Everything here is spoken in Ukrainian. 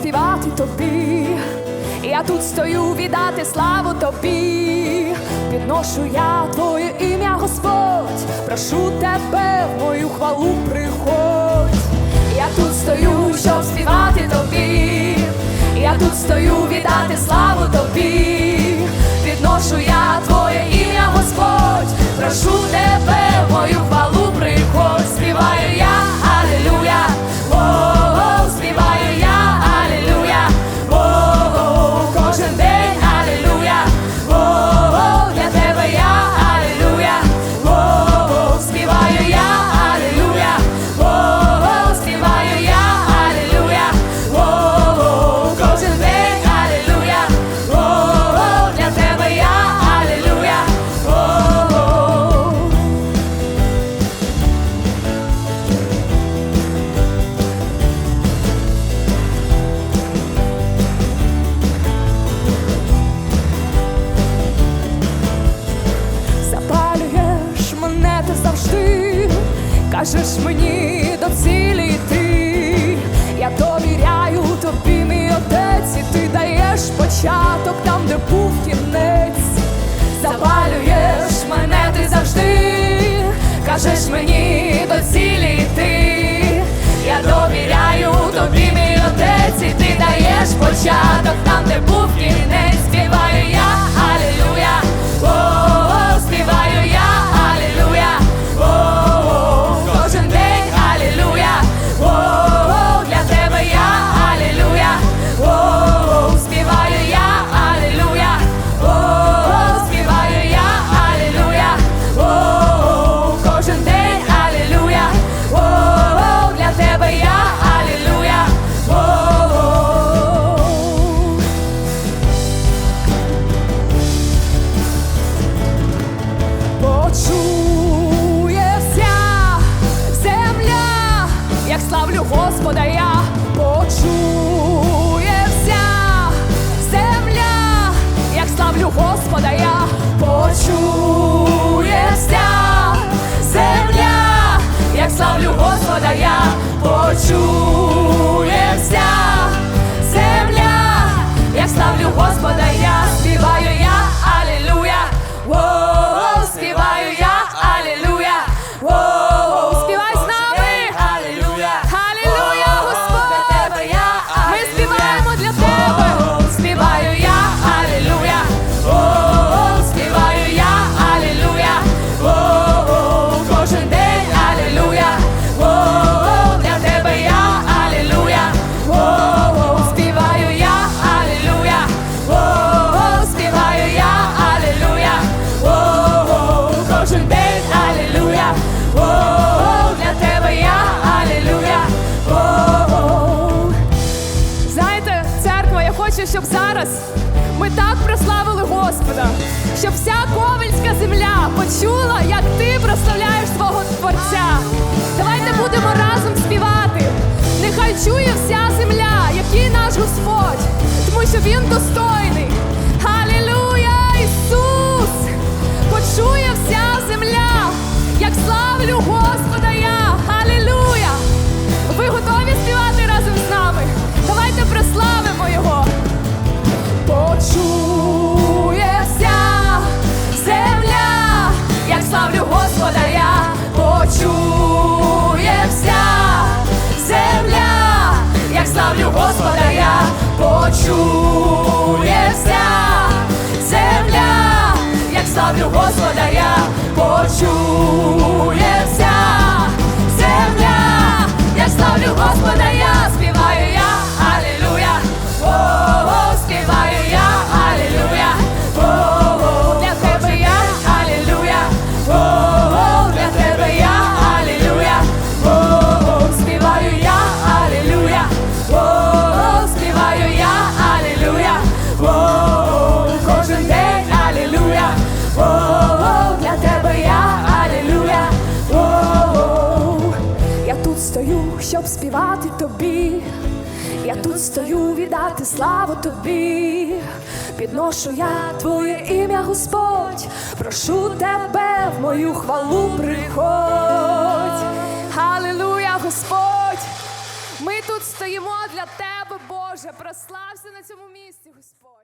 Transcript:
співати тобі, я тут стою віддати славу тобі, підношу я твоє ім'я, Господь, прошу тебе, в мою хвалу приходь, я тут стою, щоб співати тобі, я тут стою віддати славу тобі, підношу я твоє ім'я. Кажеш мені до цілі ти, я довіряю тобі, мій отець, і ти даєш початок там, де був кінець, запалюєш мене ти завжди, кажеш мені. почув. хочу, щоб зараз ми так прославили Господа, щоб вся ковельська земля почула, як ти прославляєш свого Творця. Давайте будемо разом співати. Нехай чує вся земля, який наш Господь, тому що Він достойний. Господаря почує. співати тобі, я тут стою віддати славу тобі, підношу я твоє ім'я, Господь, прошу тебе в мою хвалу приходь. Халилуя, Господь! Ми тут стоїмо для тебе, Боже, прослався на цьому місці, Господь.